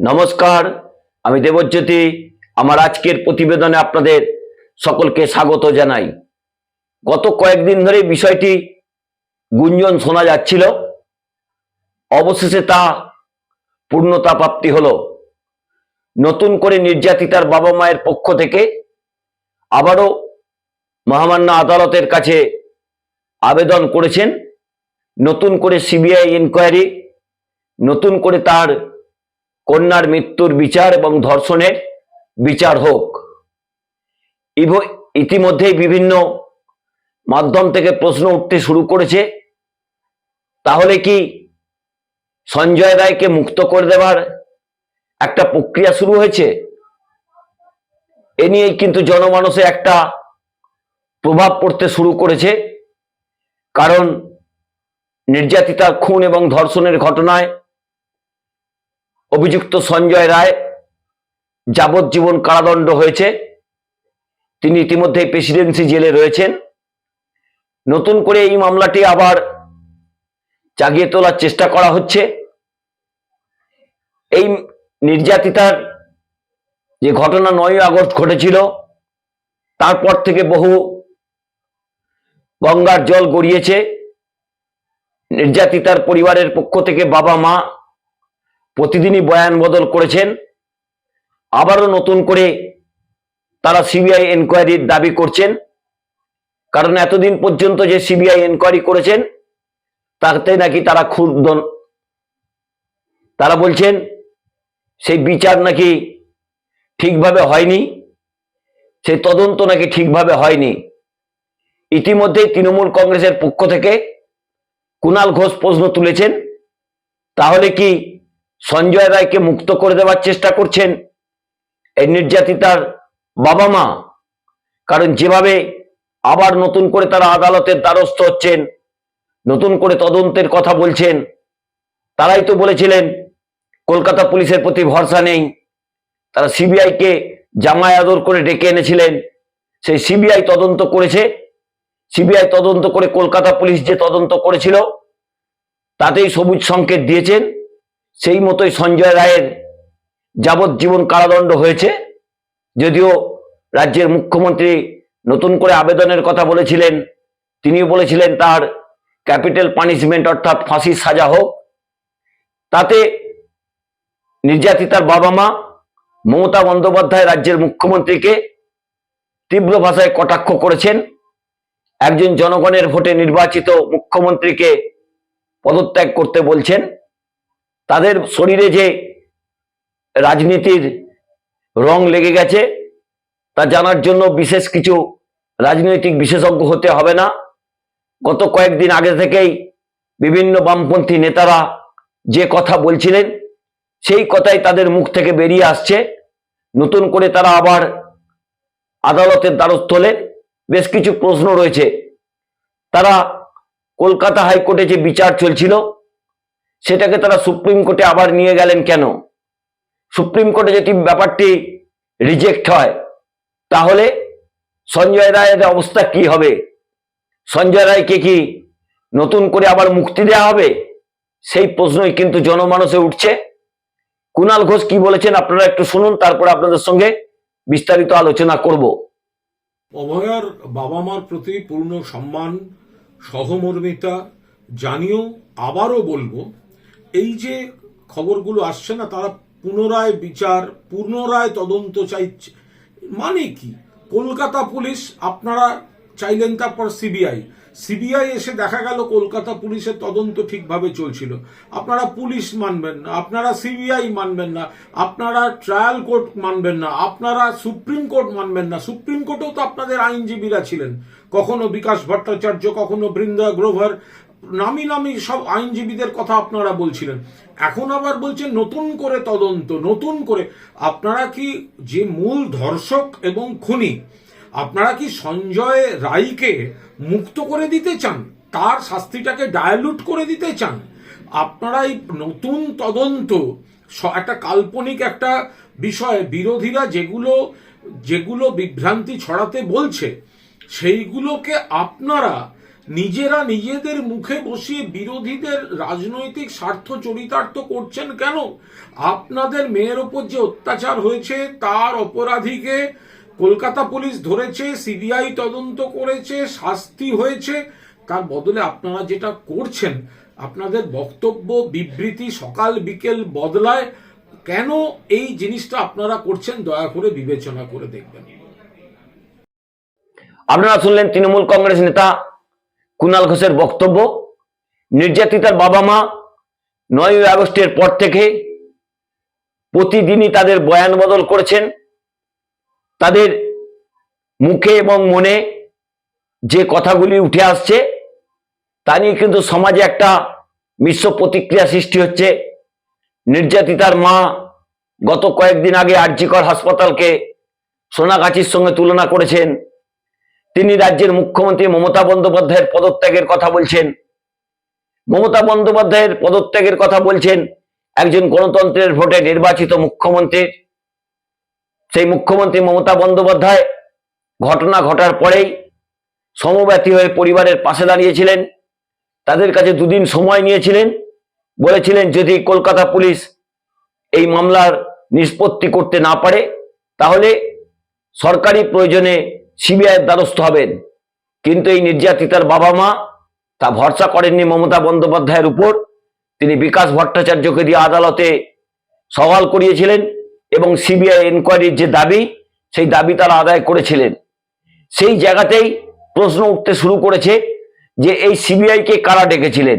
নমস্কার, আমি দেবজ্যোতি। আমার আজকের প্রতিবেদনে আপনাদের সকলকে স্বাগত জানাই। গত কয়েকদিন ধরে বিষয়টি গুঞ্জন শোনা যাচ্ছিল। অবশেষে তা পূর্ণতা প্রাপ্তি হল। নতুন করে নির্যাতিতার বাবা মায়ের পক্ষ থেকে আবারও মহামান্য আদালতের কাছে আবেদন করেছেন। নতুন করে সিবিআই ইনকোয়ারি নতুন করে তার কন্যার মৃত্যুর বিচার এবং ধর্ষণের বিচার হোক। ইতিমধ্যেই বিভিন্ন মাধ্যম থেকে প্রশ্ন উঠতে শুরু করেছে, তাহলে কি সঞ্জয় রায়কে মুক্ত করে দেওয়ার একটা প্রক্রিয়া শুরু হয়েছে? এ নিয়েই কিন্তু জনমানসে একটা প্রভাব পড়তে শুরু করেছে, কারণ নির্যাতিতার খুন এবং ধর্ষণের ঘটনায় অভিযুক্ত সঞ্জয় রায় যাবজ্জীবন কারাদণ্ড হয়েছে। তিনি ইতিমধ্যে প্রেসিডেন্সি জেলে রয়েছেন। নতুন করে এই মামলাটি আবার জাগিয়ে তোলার চেষ্টা করা হচ্ছে। এই নির্যাতিতার যে ঘটনা নয় আগস্ট ঘটেছিল, তারপর থেকে বহু গঙ্গার জল গড়িয়েছে। নির্যাতিতার পরিবারের পক্ষ থেকে বাবা মা প্রতিদিনই বয়ান বদল করেছেন। আবারও নতুন করে তারা সিবিআই এনকোয়ারির দাবি করছেন। কারণ এতদিন পর্যন্ত যে সিবিআই এনকোয়ারি করেছেন, তাতে নাকি তারা ক্ষুব্ধ। তারা বলছেন, সেই বিচার নাকি ঠিকভাবে হয়নি, সেই তদন্ত নাকি ঠিকভাবে হয়নি। ইতিমধ্যেই তৃণমূল কংগ্রেসের পক্ষ থেকে কুণাল ঘোষ প্রশ্ন তুলেছেন, তাহলে কি সঞ্জয় রায়কে মুক্ত করে দেওয়ার চেষ্টা করছেন এই নির্যাতিতার বাবা মা। কারণ যেভাবে আবার নতুন করে তারা আদালতের দ্বারস্থ হচ্ছেন, নতুন করে তদন্তের কথা বলছেন, তারাই তো বলেছিলেন, কলকাতা পুলিশের প্রতি ভরসা নেই। তারা সিবিআইকে জামায় আদর করে ডেকে এনেছিলেন। সেই সিবিআই তদন্ত করেছে। সিবিআই তদন্ত করে কলকাতা পুলিশ যে তদন্ত করেছিল, তাতেই সবুজ সংকেত দিয়েছেন। সেই মতোই সঞ্জয় রায়ের যাবজ্জীবন কারাদণ্ড হয়েছে। যদিও রাজ্যের মুখ্যমন্ত্রী নতুন করে আবেদনের কথা বলেছিলেন, তিনিও বলেছিলেন তার ক্যাপিটাল পানিশমেন্ট অর্থাৎ ফাঁসির সাজা হোক। তাতে নির্যাতিতার বাবা মা মমতা বন্দ্যোপাধ্যায় রাজ্যের মুখ্যমন্ত্রীকে তীব্র ভাষায় কটাক্ষ করেছেন। একজন জনগণের ভোটে নির্বাচিত মুখ্যমন্ত্রীকে পদত্যাগ করতে বলছেন। তাদের শরীরে যে রাজনীতির রং লেগে গেছে, তা জানার জন্য বিশেষ কিছু রাজনৈতিক বিশেষজ্ঞ হতে হবে না। গত কয়েকদিন আগে থেকেই বিভিন্ন বামপন্থী নেতারা যে কথা বলছিলেন, সেই কথাই তাদের মুখ থেকে বেরিয়ে আসছে। নতুন করে তারা আবার আদালতের দ্বারস্থ হলেন। বেশ কিছু প্রশ্ন রয়েছে। তারা কলকাতা হাইকোর্টে যে বিচার চলছিল সেটাকে তারা সুপ্রিম কোর্টে আবার নিয়ে গেলেন কেন? সুপ্রিম কোর্টে যদি ব্যাপারটি রিজেক্ট হয়, তাহলে সঞ্জয় রায়ের অবস্থা কি হবে? সঞ্জয় রায়কে কি নতুন করে আবার মুক্তি দেওয়া হবে? সেই প্রশ্নই কিন্তু জনমানসে উঠছে। কুণাল ঘোষ কি বলেছেন আপনারা একটু শুনুন, তারপরে আপনাদের সঙ্গে বিস্তারিত আলোচনা করব। অভয়ার বাবা মার প্রতি পূর্ণ সম্মান, সহমর্মিতা জানিও আবারও বলব এই যে খবরগুলো আসছে না, তারা পুনরায় বিচার, পুনরায় তদন্ত চাইছে। মানে কি? কলকাতা পুলিশ, আপনারা চাইলেন তারপর সিবিআই। সিবিআই এসে দেখা গেল কলকাতা পুলিশের তদন্ত ঠিকভাবে চলছিল। আপনারা পুলিশ মানবেন না, আপনারা সিবিআই মানবেন না, আপনারা ট্রায়াল কোর্ট মানবেন না, আপনারা সুপ্রিম কোর্ট মানবেন না। সুপ্রিম কোর্টেও তো আপনাদের আইনজীবীরা ছিলেন। কখনো বিকাশ ভট্টাচার্য, কখনো বৃন্দা গ্রোভার নামি নামি সব আইনজীবীদের কথা আপনারা বলছিলেন। এখন আবার বলছেন নতুন করে তদন্ত, নতুন করে। আপনারা কি যে মূল ধর্ষক এবং খুনি, আপনারা কি সঞ্জয় রায়কে মুক্ত করে দিতে চান? তার শাস্তিটাকে ডায়ালুট করে দিতে চান? আপনারা এই নতুন তদন্ত একটা কাল্পনিক একটা বিষয়, বিরোধীরা যেগুলো যেগুলো বিভ্রান্তি ছড়াতে বলছে, সেইগুলোকে আপনারা নিজেরা নিজেদের মুখে বসিয়ে বিরোধীদের রাজনৈতিক স্বার্থ চরিতার্থ করছেন কেন? আপনাদের মেয়ের ওপর যে অত্যাচার হয়েছে, তার অপরাধীকে কলকাতা পুলিশ ধরেছে, সিবিআই তদন্ত করেছে, শাস্তি হয়েছে। তার বদলে আপনারা যেটা করছেন, আপনাদের বক্তব্য, বিবৃতি সকাল বিকেল বদলায়, কেন এই জিনিসটা আপনারা করছেন দয়া করে বিবেচনা করে দেখবেন। আপনারা শুনলেন তৃণমূল কংগ্রেস নেতা কুণাল ঘোষের বক্তব্য নির্যাতিতার বাবা মা নয়ই আগস্টের পর থেকে প্রতিদিনই তাদের বয়ান বদল করেছেন। তাদের মুখে এবং মনে যে কথাগুলি উঠে আসছে, তা নিয়ে কিন্তু সমাজে একটা মিশ্র প্রতিক্রিয়া সৃষ্টি হচ্ছে। নির্যাতিতার মা গত কয়েকদিন আগে আরজিকর হাসপাতালকে সোনাগাছির সঙ্গে তুলনা করেছেন। তিনি রাজ্যের মুখ্যমন্ত্রী মমতা বন্দ্যোপাধ্যায়ের পদত্যাগের কথা বলছেন। মমতা বন্দ্যোপাধ্যায়ের পদত্যাগের কথা বলছেন একজন গণতন্ত্রের ভোটে নির্বাচিত মুখ্যমন্ত্রীর সেই মুখ্যমন্ত্রী মমতা বন্দ্যোপাধ্যায় ঘটনা ঘটার পরেই সমব্যথী হয়ে পরিবারের পাশে দাঁড়িয়েছিলেন। তাদের কাছে দুদিন সময় নিয়েছিলেন। বলেছিলেন, যদি কলকাতা পুলিশ এই মামলার নিষ্পত্তি করতে না পারে, তাহলে সরকারি প্রয়োজনে সিবিআইয়ের দ্বারস্থ হবেন। কিন্তু এই নির্যাতিতার বাবা মা তা ভরসা করেননি মমতা বন্দ্যোপাধ্যায়ের উপর। তিনি বিকাশ ভট্টাচার্যকে দিয়ে আদালতে সওয়াল করিয়েছিলেন এবং সিবিআই এনকোয়ারির যে দাবি, সেই দাবি তারা আদায় করেছিলেন। সেই জায়গাতেই প্রশ্ন উঠতে শুরু করেছে যে এই সিবিআইকে কারা ডেকেছিলেন?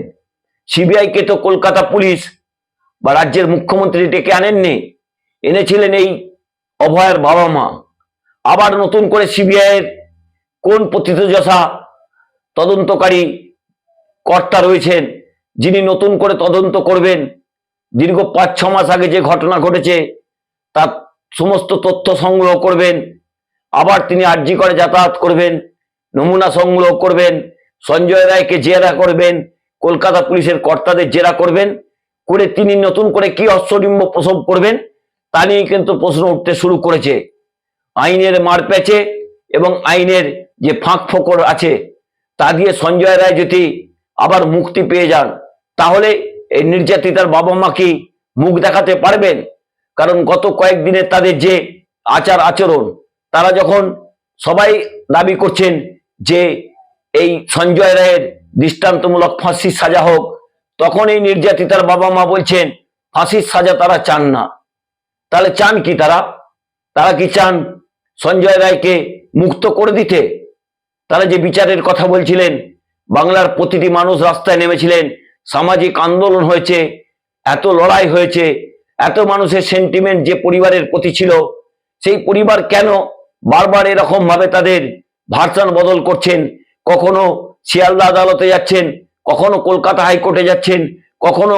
সিবিআইকে তো কলকাতা পুলিশ বা রাজ্যের মুখ্যমন্ত্রী ডেকে আনেননি। এনেছিলেন এই অভয়ের বাবা মা আবার নতুন করে সিবিআইয়ের কোন পতিতযশা তদন্তকারী কর্তা রয়েছেন, যিনি নতুন করে তদন্ত করবেন, দীর্ঘ পাঁচ ছ মাস আগে যে ঘটনা ঘটেছে, তার সমস্ত তথ্য সংগ্রহ করবেন, আবার তিনি আর্জি করে যাতায়াত করবেন, নমুনা সংগ্রহ করবেন, সঞ্জয় রায়কে জেরা করবেন, কলকাতা পুলিশের কর্তাদের জেরা করবেন, করে তিনি নতুন করে কি অশ্বডিম্ব প্রসব করবেন, তা নিয়ে কিন্তু প্রশ্ন উঠতে শুরু করেছে। আইনের মারপ্যাচে এবং আইনের যে ফাঁক ফোকর আছে, তা দিয়ে সঞ্জয় রায় যদি আবার মুক্তি পেয়ে যান, তাহলে এই নির্যাতিতার বাবা মা কি মুখ দেখাতে পারবেন? কারণ গত কয়েকদিনে তাদের যে আচার আচরণ, তারা যখন সবাই দাবি করছেন যে এই সঞ্জয় রায়ের দৃষ্টান্তমূলক ফাঁসির সাজা হোক, তখন এই নির্যাতিতার বাবা মা বলছেন, ফাঁসির সাজা তারা চান না। তাহলে চান কি তারা? তারা কি চান সঞ্জয় রায়কে মুক্ত করে দিতে। তারা যে বিচারের কথা বলছিলেন, বাংলার প্রতিটি মানুষ রাস্তায় নেমেছিলেন, সামাজিক আন্দোলন হয়েছে, এত লড়াই হয়েছে, এত মানুষের সেন্টিমেন্ট যে পরিবারের প্রতি ছিল, সেই পরিবার কেন বারবার এরকম ভাবে তাদের ভার্সান বদল করছেন? কখনো শিয়ালদা আদালতে যাচ্ছেন, কখনো কলকাতা হাইকোর্টে যাচ্ছেন, কখনো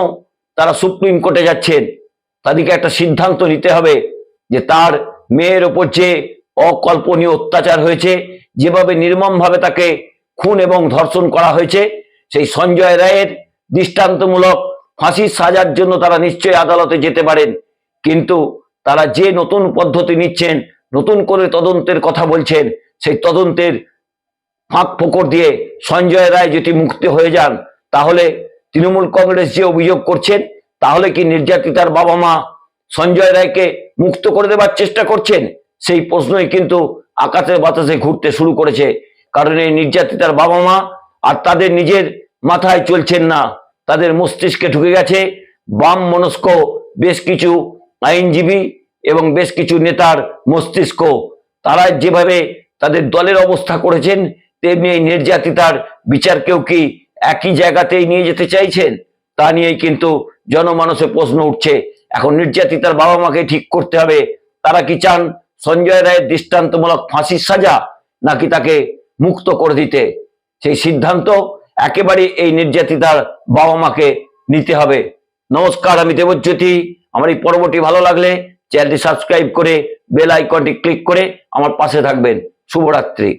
তারা সুপ্রিম কোর্টে যাচ্ছেন। তাদেরকে একটা সিদ্ধান্ত নিতে হবে যে তার মেয়ের ওপর যে অকল্পনীয় অত্যাচার হয়েছে, যেভাবে নির্মমভাবে তাকে খুন এবং ধর্ষণ করা হয়েছে, সেই সঞ্জয় রায়ের দৃষ্টান্তমূলক ফাঁসির সাজার জন্য তারা নিশ্চয়ই আদালতে যেতে পারেন। কিন্তু তারা যে নতুন পদ্ধতি নিচ্ছেন, নতুন করে তদন্তের কথা বলছেন, সেই তদন্তের ফাঁক ফোকর দিয়ে সঞ্জয় রায় যদি মুক্তি হয়ে যান, তাহলে তৃণমূল কংগ্রেস যে অভিযোগ করছেন, তাহলে কি নির্যাতিতার বাবা মা সঞ্জয় রায়কে মুক্ত করে দেবার চেষ্টা করছেন? সেই প্রশ্নই কিন্তু আকাশে বাতাসে ঘুরতে শুরু করেছে। কারণ এই নির্যাতিতার বাবা মা আর তাদের নিজের মাথায় চলছেন না। তাদের মস্তিষ্কে ঢুকে গেছে বাম মনস্ক বেশ কিছু আইনজীবী এবং বেশ কিছু নেতার মস্তিষ্ক। তারা যেভাবে তাদের দলের অবস্থা করেছেন, তেমনি এই নির্যাতিতার বিচারকেও কি একই জায়গাতেই নিয়ে যেতে চাইছেন? তা নিয়েই কিন্তু জনমানসে প্রশ্ন উঠছে। এখন নির্যাতিতার বাবা মাকে ঠিক করতে হবে। তারা কি চান সঞ্জয় রায়ের দৃষ্টান্তমূলক ফাঁসির সাজা নাকি তাকে মুক্ত করে দিতে? সেই সিদ্ধান্ত একেবারে এই নির্যাতিতার বাবা মাকে নিতে হবে। নমস্কার, আমি দেবজ্যোতি। আমার এই পর্বটি ভালো লাগলে চ্যানেলটি সাবস্ক্রাইব করে বেল আইকনটি ক্লিক করে আমার পাশে থাকবেন। শুভরাত্রি।